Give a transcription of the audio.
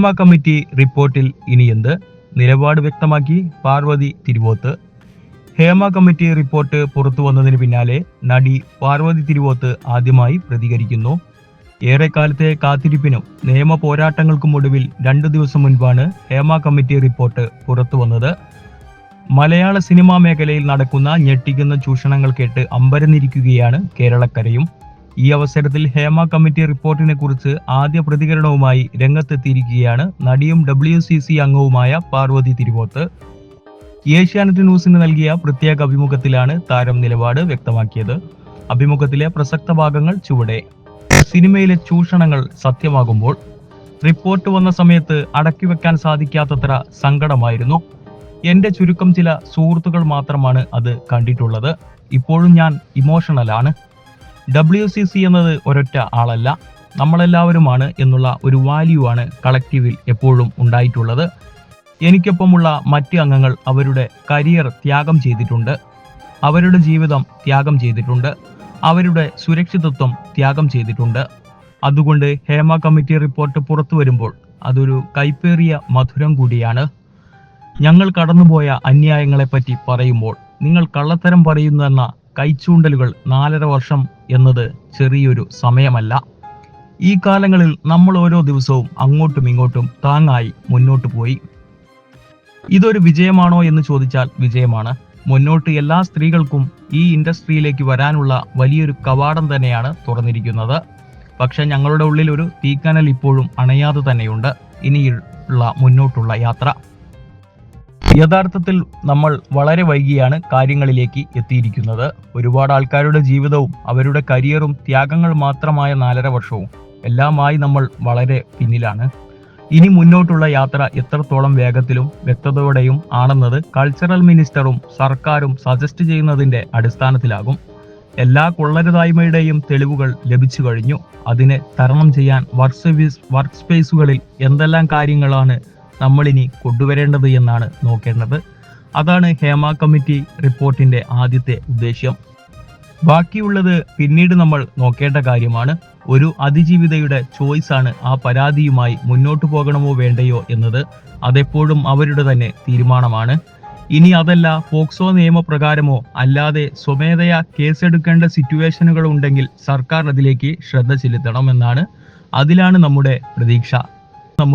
Hema committee റിപ്പോർട്ടിൽ ഇനി എന്ത്? നിലപാട് വ്യക്തമാക്കി പാർവതി തിരുവോത്ത്. ഹേമ കമ്മിറ്റി റിപ്പോർട്ട് പുറത്തു വന്നതിന് പിന്നാലെ നടി പാർവതി തിരുവോത്ത് ആദ്യമായി പ്രതികരിക്കുന്നു. ഏറെക്കാലത്തെ കാത്തിരിപ്പിനും നിയമ പോരാട്ടങ്ങൾക്കും ഒടുവിൽ രണ്ടു ദിവസം മുൻപാണ് ഹേമ കമ്മിറ്റി റിപ്പോർട്ട് പുറത്തു വന്നത്. മലയാള സിനിമാ മേഖലയിൽ നടക്കുന്ന ഞെട്ടിക്കുന്ന ചൂഷണങ്ങൾ കേട്ട് അമ്പരന്നിരിക്കുകയാണ് കേരളക്കരയും. ഈ അവസരത്തിൽ ഹേമ കമ്മിറ്റി റിപ്പോർട്ടിനെ കുറിച്ച് ആദ്യ പ്രതികരണവുമായി രംഗത്തെത്തിയിരിക്കുകയാണ് നടിയും ഡബ്ല്യു സി സി അംഗവുമായ പാർവതി തിരുവോത്ത്. ഏഷ്യാനെറ്റ് ന്യൂസിന് നൽകിയ പ്രത്യേക അഭിമുഖത്തിലാണ് താരം നിലപാട് വ്യക്തമാക്കിയത്. അഭിമുഖത്തിലെ പ്രസക്ത ഭാഗങ്ങൾ ചുവടെ. സിനിമയിലെ ചൂഷണങ്ങൾ സത്യമാകുമ്പോൾ റിപ്പോർട്ട് വന്ന സമയത്ത് അടക്കി വെക്കാൻ സാധിക്കാത്തത്ര സങ്കടമായിരുന്നു. എന്റെ ചുരുക്കം ചില സുഹൃത്തുക്കൾ മാത്രമാണ് അത് കണ്ടിട്ടുള്ളത്. ഇപ്പോഴും ഞാൻ ഇമോഷണലാണ്. ഡബ്ല്യു സി സി എന്നത് ഒരൊറ്റ ആളല്ല നമ്മളെല്ലാവരുമാണ് എന്നുള്ള ഒരു വാല്യൂ ആണ് കളക്റ്റീവിൽ എപ്പോഴും ഉണ്ടായിട്ടുള്ളത്. എനിക്കൊപ്പമുള്ള മറ്റ് അംഗങ്ങൾ അവരുടെ കരിയർ ത്യാഗം ചെയ്തിട്ടുണ്ട്. അവരുടെ ജീവിതം ത്യാഗം ചെയ്തിട്ടുണ്ട്. അവരുടെ സുരക്ഷിതത്വം ത്യാഗം ചെയ്തിട്ടുണ്ട്. അതുകൊണ്ട് ഹേമ കമ്മിറ്റി റിപ്പോർട്ട് പുറത്തു വരുമ്പോൾ അതൊരു കൈപ്പേറിയ മധുരം കൂടിയാണ്. ഞങ്ങൾ കടന്നുപോയ അന്യായങ്ങളെപ്പറ്റി പറയുമ്പോൾ നിങ്ങൾ കള്ളത്തരം പറയുന്നുവെന്ന കൈച്ചൂണ്ടലുകൾ നാലര വർഷം എന്നത് ചെറിയൊരു സമയമല്ല. ഈ കാലങ്ങളിൽ നമ്മൾ ഓരോ ദിവസവും അങ്ങോട്ടും ഇങ്ങോട്ടും താങ്ങായി മുന്നോട്ട് പോയി. ഇതൊരു വിജയമാണോ എന്ന് ചോദിച്ചാൽ വിജയമാണ്. മുന്നോട്ട് എല്ലാ സ്ത്രീകൾക്കും ഈ ഇൻഡസ്ട്രിയിലേക്ക് വരാനുള്ള വലിയൊരു കവാടം തന്നെയാണ് തുറന്നിരിക്കുന്നത്. പക്ഷെ ഞങ്ങളുടെ ഉള്ളിൽ ഒരു തീക്കനൽ ഇപ്പോഴും അണയാതെ തന്നെയുണ്ട്. ഇനിയുള്ള മുന്നോട്ടുള്ള യാത്ര. യഥാർത്ഥത്തിൽ നമ്മൾ വളരെ വൈകിയാണ് കാര്യങ്ങളിലേക്ക് എത്തിയിരിക്കുന്നത്. ഒരുപാട് ആൾക്കാരുടെ ജീവിതവും അവരുടെ കരിയറും ത്യാഗങ്ങൾ മാത്രമായ നാലര വർഷവും എല്ലാമായി നമ്മൾ വളരെ പിന്നിലാണ്. ഇനി മുന്നോട്ടുള്ള യാത്ര എത്രത്തോളം വേഗത്തിലും വ്യക്തതയോടെയും ആണെന്നത് കൾച്ചറൽ മിനിസ്റ്ററും സർക്കാരും സജസ്റ്റ് ചെയ്യുന്നതിന്റെ അടിസ്ഥാനത്തിലാകും. എല്ലാ കൊള്ളരുതായ്മയുടെയും തെളിവുകൾ ലഭിച്ചു കഴിഞ്ഞു. അതിനെ തരണം ചെയ്യാൻ വർക്ക് സർവീസ് വർക്ക് സ്പേസുകളിൽ എന്തെല്ലാം കാര്യങ്ങളാണ് നമ്മളിനി കൊണ്ടുവരേണ്ടത് എന്നാണ് നോക്കേണ്ടത്. അതാണ് ഹേമ കമ്മിറ്റി റിപ്പോർട്ടിന്റെ ആദ്യത്തെ ഉദ്ദേശ്യം. ബാക്കിയുള്ളത് പിന്നീട് നമ്മൾ നോക്കേണ്ട കാര്യമാണ്. ഒരു അതിജീവിതയുടെ ചോയ്സ് ആണ് ആ പരാതിയുമായി മുന്നോട്ടു പോകണമോ വേണ്ടയോ എന്നത് അതെപ്പോഴും അവരുടെ തന്നെ തീരുമാനമാണ്. ഇനി അതല്ല ഫോക്സോ നിയമപ്രകാരമോ അല്ലാതെ സ്വമേധയാ കേസെടുക്കേണ്ട സിറ്റുവേഷനുകൾ ഉണ്ടെങ്കിൽ സർക്കാർ അതിലേക്ക് ശ്രദ്ധ ചെലുത്തണം എന്നാണ് അതിലാണ് നമ്മുടെ പ്രതീക്ഷ. നമ്മുടെ